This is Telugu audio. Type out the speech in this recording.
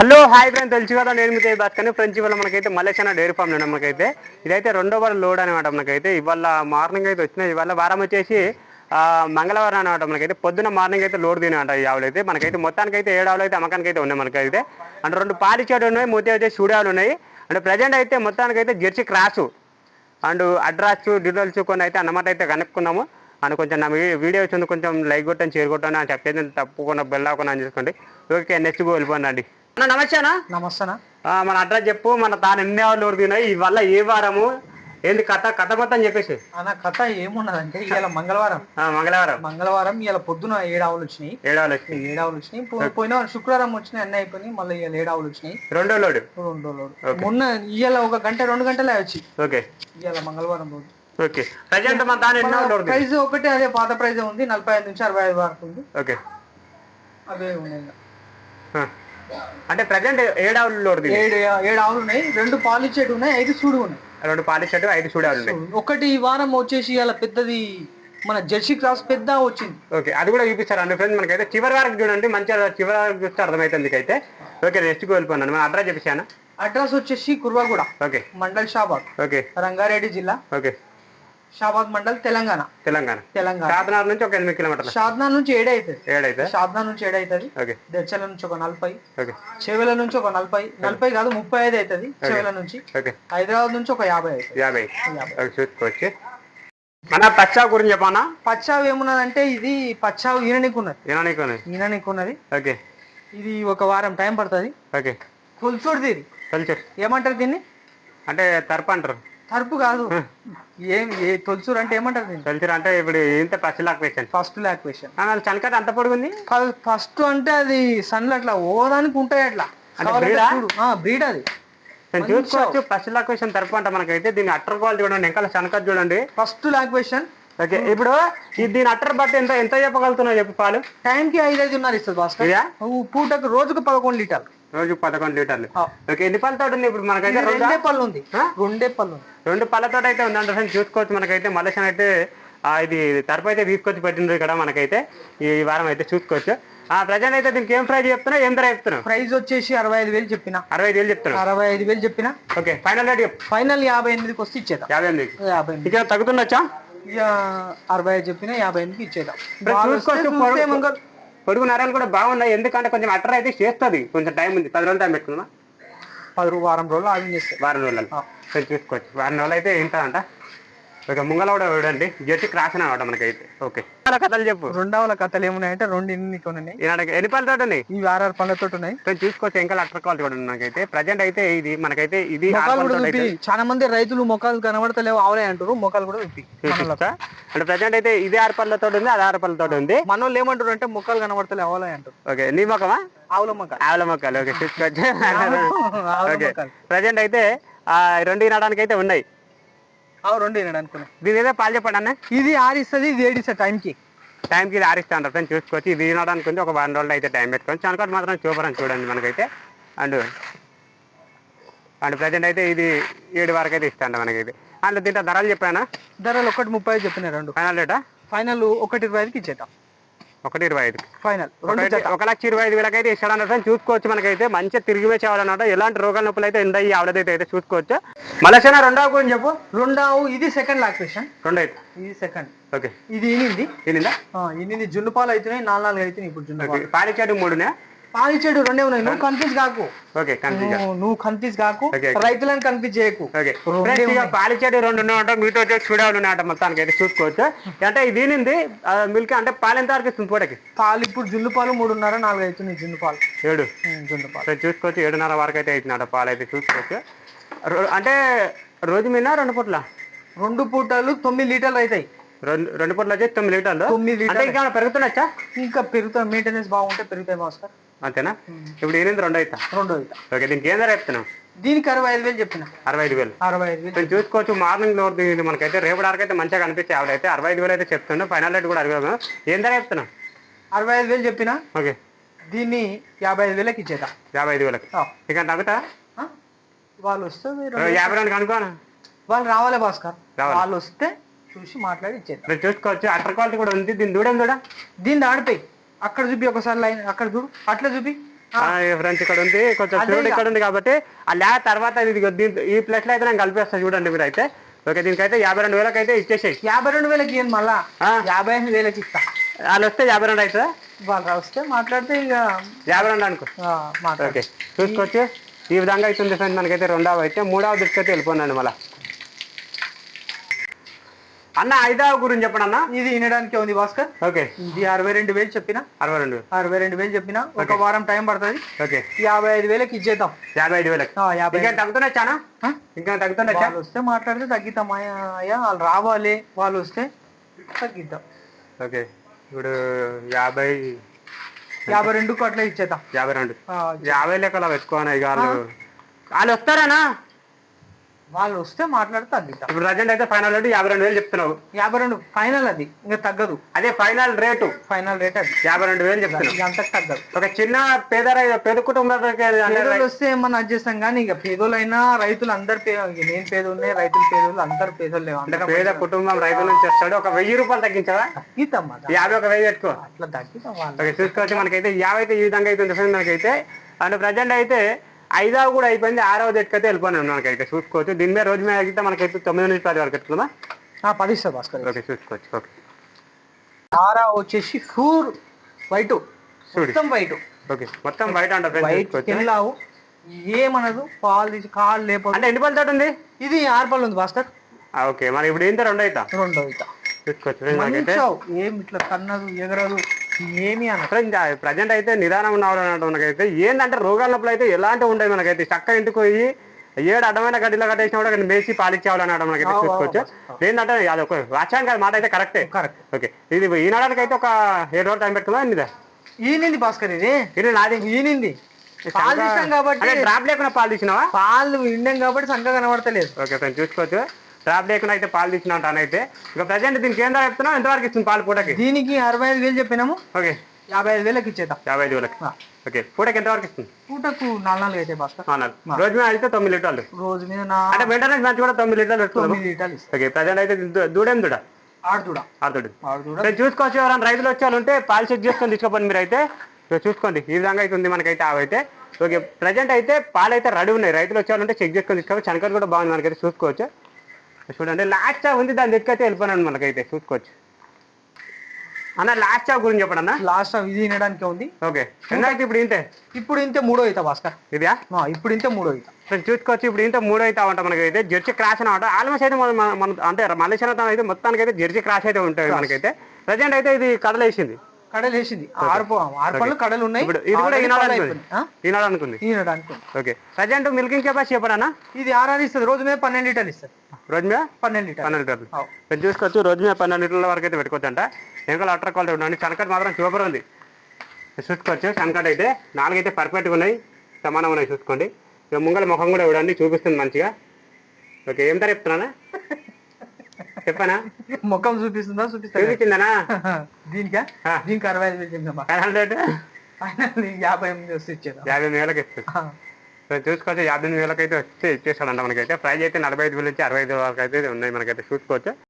హలో హాయ్ ఫ్రెండ్ తెలుసు కదా నేను మీకు బతుకని ఫ్రెండ్స్ ఇవాళ మనకైతే మలేషియా డైరీ ఫామ్లో మనకైతే. ఇదైతే రెండో వారం లోడ్ అనమాట మనకైతే. ఇవాళ మార్నింగ్ అయితే వచ్చినాయి ఇవాళ వారం వచ్చేసి మంగళవారం అనమాట మనకైతే. పొద్దున మార్నింగ్ అయితే లోడ్ తినమాట ఈ ఆవులు అయితే. మనకైతే మొత్తానికి అయితే ఏడు ఆవులు అయితే అమ్మకానికి అయితే ఉన్నాయి మనకైతే. అంటే రెండు పాలిచేడు ఉన్నాయి మూతి అయితే చూడాలు ఉన్నాయి. అంటే ప్రజెంట్ అయితే మొత్తానికి అయితే jersey cross. And address details కొన్ని అయితే అన్నమాట అయితే కనుక్కున్నాము. అండ్ కొంచెం నా వీడియో వచ్చింది కొంచెం లైక్ కొట్టని షేర్ కొట్టని అని చెప్పేది తప్పకుండా బెల్ అవ్వకుండా అని చూసుకోండి. ఓకే నెక్స్ట్ వెళ్ళిపోండి అన్న నమస్తేనా? ఆ, మన అడ్రస్ చెప్పు మన తాను ఎన్ని ఆవులు ఉడికినాయి ఇవల్ల ఏ వారము ఏంది కథ కథ మొత్తం చెప్పేసి. అన్న కథ ఏమున్నదంటే ఇవాళ మంగళవారం. మంగళవారం. మంగళవారం ఇవాళ పొద్దున ఏడావులు వచ్చినాయి. ఏడవలు వచ్చి ఏడావులు వచ్చినాయి. పోయిన వారం శుక్రవారం వచ్చినాయి అన్నీ అయిపోయినాయి మళ్ళీ ఇవాళ ఏడావులు వచ్చినాయి. రెండో లోడు. రెండు రోజులు మొన్న ఇవాళ ఒక గంట రెండు గంటలే వచ్చి. ఓకే. ఇవాళ మంగళవారం రోజు. ఓకే. ప్రజెంట్ మన ఉడికినాయి ప్రైస్ ఒకటే అదే పాత ప్రైస్ ఉంది. నలభై ఐదు నుంచి అరవై ఐదు వరకు ఉంది. ఓకే. అవే ఉన్నాయి. అంటే ప్రజెంట్ లోడు దిగి ఏడు ఏడు ఆవులు ఉన్నాయి రెండు పాలు ఇచ్చేటి ఉన్నాయి ఐదు సూడు ఉన్నాయి. రెండు పాలిషెట్ ఐదు చూడాలు ఉన్నాయి. ఒకటి ఈ వారం వచ్చేసి ఇవాళ పెద్దది మన జెర్సీ క్రాస్ పెద్ద వచ్చింది. ఓకే అది కూడా చూపిస్తారు. అండి ఫ్రెండ్స్ మనకైతే చివరి వరకు చూడండి మంచిగా చివరి వరకు చూస్తే అర్థమవుతుంది మీకైతే ఓకే నెక్స్ట్కి వెళ్ళిపోన్నాను మన అడ్రస్ చెప్పేసాను అడ్రస్ వచ్చేసి కుర్వాగూడ ఓకే. మండల్ షాబాద్ ఓకే. రంగారెడ్డి జిల్లా. ఓకే. షాబాద్ మండల్ తెలంగాణ. తెలంగాణ. తెలంగాణ. షాదనార్ నుంచి ఒక ఎనిమిది కిలోమీటర్లు. షాద్నా నుంచి ఏడైతుంది. ఏడైతే? షాద్నా నుంచి ఏడైతుంది. ఓకే. దెచ్చల నుంచి ఒక నలభై. ఓకే. చెవెల నుంచి ఒక నలభై. నలభై కాదు ముప్పై ఐదు అవుతుంది చెవెల నుంచి. ఓకే. హైదరాబాద్ నుంచి ఒక యాభై అవుతుంది యాభై. చూసుకోవచ్చు మన పచ్చా గురించి చెప్పానా? పచ్చావు ఏమున్నదంటే ఇది పచ్చావు ఈననికి ఉన్నది ఈననికి ఉన్నది ఓకే. ఇది ఒక వారం టైం పడుతుంది. ఓకే. ఇది తెలుసు ఏమంటారు దీన్ని? అంటే తరపు అంటారు. తరుపు కాదు. ఏం ఏ తొలుసూరు అంటే ఏమంటారు దీన్ని? తెలుసు అంటే ఇప్పుడు ఇంత పచ్చలాక్ వేసాను ఫస్ట్ లాక్వేషన్ చనకట అంత పొడుగుంది? ఫస్ట్ అంటే అది సన్లు అట్లా ఓదానికి ఉంటాయి అట్లా? బ్రీడ్? అది. నేను చూసుకోవచ్చు పచ్చలాక్ వేసిన తరపు అంట మనకైతే. దీని అట్టర్ క్వాలిటీ చూడండి. వెనకాల చనకట్ చూడండి. ఫస్ట్ లాక్వేషన్ ఓకే ఇప్పుడు దీని అట్టర్ బట్టి ఎంత ఎంత చెప్పగలుగుతున్నావు చెప్పు పాలు? టైంకి ఐదు ఐదున్నర ఇస్తుంది భాస్కర్. పూటకు రోజుకు పదకొండు లీటర్లు. రోజు పదకొండు లీటర్లు. ఓకే ఎన్ని పళ్ళతో ఉంది ఇప్పుడు మనకైతే రెండా? పళ్ళు ఉంది? రెండే పళ్ళు రెండు పళ్ళతో అయితే ఉంది అంటే చూసుకోవచ్చు మనకైతే. మలేషియన్ అయితే ఇది తరపు అయితే తీసుకొచ్చి పెట్టిండ్రు ఇక్కడ మనకైతే. ఈ వారం అయితే చూసుకోవచ్చు. ఆ ప్రజెంట్ అయితే దీనికి ఏం ప్రైజ్ చెప్తున్నా? ఏం ధర చెప్తున్నావు ప్రైస్ వచ్చేసి అరవై ఐదు వేలు చెప్పిన. అరవై ఐదు వేలు చెప్తున్నావు అరవై ఐదు వేలు చెప్పిన. ఓకే ఫైనల్ రేట్ ఫైనల్ యాభై ఎనిమిదికి వస్తే ఇచ్చేద్దాం. యాభై ఎనిమిది యాభై ఎనిమిది ఇక తగ్గుతుండొచ్చా అరవై ఐదు చెప్పిన యాభై ఎనిమిదికి వాళ్ళు వస్తే చూసుకోవచ్చు పొడుగు- నరాలు కూడా బాగున్నాయి. ఎందుకంటే కొంచెం అట్టర్ అయితే చేస్తుంది. కొంచెం టైం ఉంది. పది రోజులు టైం పెట్టుకుందా పది వారం రోజులు ఆగి చేస్తాయి వారం రోజులు. సరే చూసుకోవచ్చు. వారం రోజులు అయితే ఏంటంట ఓకే ముంగల కూడా చూడండి జట్టి క్రాస్ అనమాట మనకైతే. ఓకే. చాలా కథలు చెప్పు. రెండవ కథలు ఏమున్నాయంటే రెండు ఇన్ని ఉన్నాయి ఎన్ని పళ్ళతో ఉన్నాయి ఇవి ఆర్ఆర్ పళ్ళతో ఉన్నాయి కొంచెం చూసుకోవచ్చు ఇంకా అట్టర్ క్వాలిటీ కూడా మనకైతే. ప్రజెంట్ అయితే ఇది మనకైతే ఇది చాలా మంది రైతులు మొక్కలు కనబడతలేవు ఆవులే అంటారు మొక్కలు కూడా చూపిస్తా. అంటే ప్రజెంట్ అయితే ఇది ఆరు పళ్ళతో ఉంది అది ఆరు పళ్ళతో ఉంది మన వాళ్ళు ఏమంటారు అంటే మొక్కలు కనబడతలేవు ఆవులే అంటారు ఓకే నీ మొక్కమా? ఆవుల మొక్కలు. ఆవుల మొక్కలు ఓకే చూసుకోవచ్చు. ఓకే. ప్రజెంట్ అయితే ఆ రెండు వినడానికి అయితే ఉన్నాయి. ఆవు రెండు తినడు అనుకున్నా. దీని ఏదో పాలు చెప్పండి అన్న. ఇది ఆరిస్తుంది ఇది ఏడిస్తుంది టైంకి. టైంకి ఇది ఆరిస్తా అంటారు ఫ్రెండ్స్ చూసుకోవచ్చు ఇది వినడానికి ఉంది ఒక వన్ రోజులు అయితే టైం పెట్టుకోవచ్చు. అనుకోండి మాత్రం చూపరని చూడండి మనకైతే. అండ్. అండ్ ప్రజెంట్ అయితే ఇది ఏడు వరకు అయితే ఇస్తాంట మనకైతే. అండ్ దీంట్లో ధరలు చెప్పానా? ధరలు ఒకటి ముప్పై చెప్పిన రెండు. ఫైనల్ రేటా? ఫైనల్ ఒకటి ఇరవై ఐదుకి ఇచ్చేద్దాం. ఒకటి ఇరవై ఐదు ఫైనల్. ఒక లక్ష ఇరవై ఐదు వేలకైతే ఇస్తాడన్న ఫ్రెండ్స్ చూసుకోవచ్చు మనకైతే. మంచిగా తిరిగి వేసేవాళ్ళన్నమాట ఎలాంటి రోగాల నొప్పులు అయితే ఈ ఆవిడదైతే అయితే చూసుకోవచ్చు. మలేషియా రెండవ గురించి చెప్పు. రెండావు ఇది సెకండ్ లాక్వేషన్ రెండు అయితే ఇది సెకండ్. ఓకే. ఇది ఇనింది తినిందా ఆ, ఇనింది జున్ను పాలు అవుతున్నాయి నాలుగు నాలుగు అవుతున్నాయి ఇప్పుడు జున్ను పాలు పాలిచ్చాడు మూడునే పాలిచ్చేడు రెండే ఉన్నాయి. నువ్వు కన్ఫ్యూజ్ కాకు. ఓకే కన్ఫ్యూజ్ నువ్వు కన్ఫ్యూజ్ కాకు. రైతులను కన్ఫ్యూజ్ చేయకు. ఓకే. పాలిచ్చేటి రెండు ఉన్నాయంట మీతో వచ్చేసి చూడాలి ఉన్నాయంట మొత్తానికి అయితే చూసుకోవచ్చు. అంటే ఇది దీనింది మిల్క్ అంటే పాలు ఎంత వరకు ఇస్తుంది పూటకి? పాలు ఇప్పుడు జున్ను పాలు మూడున్నర నాలుగు అవుతున్నాయి జున్ను పాలు. ఏడు. జున్ను పాలు. చూసుకోవచ్చు. ఏడున్నర వరకు అయితే అవుతుందట పాలు అయితే చూసుకోవచ్చు. అంటే రోజు మీద రెండు పూట్ల? రెండు పూటలు తొమ్మిది లీటర్లు అవుతాయి. రెండు రెండు పూటలు వచ్చేసి తొమ్మిది లీటర్లు? తొమ్మిది లీటర్లు. ఇంకా పెరుగుతున్నచ్చా ఇంకా పెరుగుతాయి. మెయింటెనెన్స్ బాగుంటే పెరుగుతాయి భాస్కర్ అంతేనా? ఇప్పుడు ఎనిమిది రెండు అవుతా రెండో ఇక ఓకే దీనికి ఏం ధర చెప్తున్నాం దీనికి అరవై ఐదు వేలు చెప్పిన. అరవై ఐదు వేలు. అరవై ఐదు వేలు. చూసుకోవచ్చు మార్నింగ్లో ఇది మనకైతే రేపటి వరకు అయితే మంచిగా కనిపించే ఆవిడైతే. అరవై ఐదు వేలు అయితే చెప్తుండే ఫైనల్ రేట్ కూడా అరవై ఏం ధర చెప్తున్నాం అరవై ఐదు వేలు చెప్పిన. ఓకే. దీన్ని యాభై ఐదు వేలకి ఇచ్చేద్దాం. యాభై ఐదు వేలకు. ఇక తగ్గుతా? వాళ్ళు వస్తే యాభై రెండు కనుక్కోనా? వాళ్ళు రావాలి భాస్కర్. వాళ్ళు వస్తే చూసి మాట్లాడి ఇచ్చేద్దాం. మీరు చూసుకోవచ్చు అటర్ క్వాలిటీ కూడా ఉంది. దీని దూడం కూడా దీన్ని ఆడిపోయి. అక్కడ చూపి ఒకసారి లైన్ అక్కడ చూడు. అట్లా చూపి. ఫ్రెండ్స్ ఇక్కడ ఉంది కొంచెం ఇక. ఇక్కడ ఉంది కాబట్టి ఆ ల్యా తర్వాత ఇది దీంతో ఈ ప్లేస్లో అయితే నేను కలిపేస్తా చూడండి మీరు అయితే ఓకే దీనికైతే యాభై రెండు వేలకు అయితే ఇచ్చేసేయి. యాభై రెండు వేలకి ఇయ్యండి మళ్ళా. యాభై ఐదు వేలకి ఇస్తా. వాళ్ళు వస్తే యాభై రెండు అవుతుందా? వాళ్ళు వస్తే మాట్లాడితే ఇక యాభై రెండు అనుకో. ఆ, మాట్లాడు. ఓకే చూసుకోవచ్చు. ఈ విధంగా అవుతుంది ఫ్రెండ్స్ మనకైతే రెండవ అయితే మూడవ దృష్టి వెళ్ళిపోయినాను మళ్ళా. అన్న ఐదవ గురించి చెప్పండి అన్న ఇది వినడానికి ఉంది భాస్కర్. ఓకే. ఇది అరవై రెండు వేలు చెప్పిన? అరవై రెండు అరవై రెండు వేలు చెప్పిన? ఒక వారం టైం పడుతుంది. ఓకే. యాభై ఐదు వేలకి ఇచ్చేద్దాం. యాభై ఐదు వేలకు. యాభై ఇంకా తగ్గుతున్నా చానా? ఇంకా తగ్గుతున్నా వాళ్ళు వస్తే మాట్లాడితే తగ్గిద్దాం అయ్యా వాళ్ళు రావాలి వాళ్ళు వస్తే తగ్గిద్దాం. ఓకే. ఇప్పుడు యాభై యాభై రెండుకు అట్లా ఇచ్చేద్దాం. యాభై రెండు. యాభై లెక్కల పెట్టుకోను ఇక వాళ్ళు. వాళ్ళు వస్తారానా? వాళ్ళు వస్తే మాట్లాడితే ఇప్పుడు ప్రజెంట్ అయితే ఫైనల్ రేటు యాభై రెండు వేలు చెప్తున్నావు. యాభై రెండు ఫైనల్ అది. ఇంకా తగ్గదు. అదే ఫైనల్ రేటు. ఫైనల్ రేట్ అది. యాభై రెండు వేలు చెప్తున్నావు. ఇక అంతకు తగ్గదు. ఒక చిన్న పేద రై- పేద పేదోళ్ళు వస్తే ఏమన్నా అడ్జస్ట్ కానీ ఇక పేదోళ్ళైనా రైతులు అందరు పే ఇక నేను పేదోళ్ళే రైతులు పేదోళ్ళు అందరు పేదోళ్ళే పేద కుటుంబం రైతు నుంచి వస్తాడు. ఒక వెయ్యి రూపాయలు తగ్గించావా? తగ్గిద్దాం. యాభై ఒక వెయ్యి పెట్టుకో. అట్లా తగ్గిద్దాం వాళ్ళు ఓకే చూసుకోవచ్చు మనకైతే. యాభై అయితే ఈ విధంగా అయితే ఉంటుంది మనకైతే అండ్ ప్రజెంట్ అయితే ఐదవ కూడా అయిపోయింది ఆరవ దగ్గరికి వెళ్ళిపోయినాం మనకైతే చూసుకోవచ్చు. దీని మీద రోజు మీద అయితే మనకైతే తొమ్మిది నుంచి పది వరకు ఆ, పది ఇస్తా భాస్కర్. ఓకే చూసుకోవచ్చు ఓకే. ఆరా వచ్చేసి ఫూర్ వైట్. మొత్తం వైట్. ఓకే మొత్తం వైట్ తినలావు ఏమనదు పాలు తీసి కాళ్ళు లేపదు అంటే ఎన్ని పళ్ళ తోట ఉంది? ఇది ఆర్పల్ ఉంది భాస్కర్. ఓకే మరి ఇప్పుడు ఏంటో రెండు అవుతా రెండో ఇత చూసుకోవచ్చు ఏం ఇట్లా కన్నదు ఎగరదు. ఏమి ఫ్రెండ్స్ ప్రజెంట్ అయితే నిదానం ఉన్నవాడు మనకైతే ఏంటంటే రోగాల నొప్పులు అయితే ఎలాంటి ఉండవు మనకైతే. చక్క ఇంటికి పోయి ఏడు అడ్డమైన గడ్డిలో కట్టేసినా కూడా మేసి పాలిచ్చేవాలన్నాడు మనకైతే చూసుకోవచ్చు. ఏంటంటే అది ఒక వాచ్యానికి మాట అయితే కరెక్టే. కరెక్ట్. ఓకే. ఇది ఈనాడానికి అయితే ఒక ఏడు రోజులు టైం పెట్టుకుందా ఎనిమిదా ఈనింది భాస్కర్ ఇది? ఇది నాది? ఈనింది పాలు కాబట్టి డ్రాప్ లేకుండా పాలు తీసినావా? పాలు ఇండం కాబట్టి సంఖ కనబడతలేదు. ఓకే ఫ్రెండ్ చూసుకోవచ్చు. డ్రాప్ లేకుండా అయితే పాలు తీసిన అయితే. ఇక ప్రజెంట్ దీనికి ఏం ధర చెప్తున్నావు? ఎంతవరకు ఇస్తుంది పాలు పూటకి? దీనికి అరవై ఐదు వేలు చెప్పినాము. ఓకే. యాభై ఐదు వేలకి ఇచ్చేద్దాం. యాభై ఐదు వేలకి. ఓకే. పూటకి ఎంతవరకు ఇస్తుంది? పూటకు నాలుగు నాలుగు అయితే అవునా రోజు మీద అయితే తొమ్మిది లీటర్లు. రోజు మీద నా అంటే మెయింటెనెన్స్ మంచి కూడా తొమ్మిది లీటర్లు తొమ్మిది లీటర్లు ఓకే. ప్రజెంట్ అయితే దూడేం దూడ? చూసుకోవచ్చు ఎవరైనా రైతులు వచ్చే ఉంటే పాలు చెక్ చేసుకొని తీసుకోపోండి మీరు అయితే చూసుకోండి. ఈ విధంగా అయితే ఉంది మనకైతే అవైతే ఓకే. ప్రజెంట్ అయితే పాలు అయితే రెడీ ఉన్నాయి. రైతులు వచ్చారంటే చెక్ చేసుకొని తీసుకోవచ్చు. చనకలు కూడా బాగుంది మనకైతే చూసుకోవచ్చు. చూడండి లాస్ట్ చావ్ ఉంది దాని దగ్గరికి అయితే వెళ్ళిపోయినాను మనకైతే చూసుకోవచ్చు. అన్న లాస్ట్ చావ్ గురించి చెప్పండి అన్న. లాస్ట్ ఇది వినడానికి ఉంది. ఓకే. ఎందుకంటే ఇప్పుడు ఇంతే? ఇప్పుడు ఇంతే మూడో అవుతా భాస్కర్. ఇదా ఇప్పుడు ఇంతే మూడో అవుతా చూసుకోవచ్చు ఇప్పుడు ఇంత మూడు అయితే ఉంటాం మనకైతే జెర్సీ క్రాస్ అనమాట ఆల్మోస్ట్ అయితే మన అంటే మలేషియా అయితే మొత్తానికి అయితే జెర్సీ క్రాస్ అయితే ఉంటుంది మనకైతే. ప్రజెంట్ అయితే ఇది కడలేసింది కడలు వేసింది ఆరు ఆరు పళ్ళు కడలు ఉన్నాయి ఇది కూడా ఈనాడు అనుకుంది? ఈనాడు అనుకుంది. ఓకే. ప్రజెంట్ మిల్కింగ్ కెపాసిటీ చెప్పడన్నా ఇది ఆర్ఆర్ ఇస్తుంది. రోజు మీద పన్నెండు లీటర్లు ఇస్తుంది. రోజు మీద పన్నెండు లీటర్లు. పన్నెండు లీటర్లు. మీరు చూసుకోవచ్చు రోజు మీద పన్నెండు లీటర్ల వరకు అయితే పెట్టుకోవచ్చు అంట వెనకాల అట్ర క్వాలిటీ ఉండండి చనకట్ మాత్రం సూపర్ ఉంది. చూసుకోవచ్చు. చనకట్ అయితే నాలుగైతే పర్ఫెక్ట్గా ఉన్నాయి. సమానం ఉన్నాయి. చూసుకోండి. ఇక ముంగల ముఖం కూడా చూడండి. చూపిస్తుంది మంచిగా. ఓకే. ఏం ధర చెప్తున్నానా? చెప్పానా? ముఖం చూపిస్తుందా చూపిస్తా చూపించిందనా? దీనికా. దీనికి అరవై ఐదు వేలు ఫైనల్ యాభై ఎనిమిది వస్తే ఇచ్చేదా యాభై ఎనిమిది వేలకు ఇస్తుంది సో చూసుకోవచ్చు యాభై ఎనిమిది వేలకైతే వచ్చి ఇచ్చేస్తాడంట మనకైతే. ప్రైజ్ అయితే నలభై ఐదు వేల నుంచి అరవై ఐదు వరకు అయితే ఉన్నాయి మనకైతే. చూసుకోవచ్చు?